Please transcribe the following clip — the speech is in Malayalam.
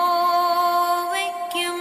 യഹോവയ്ക്കും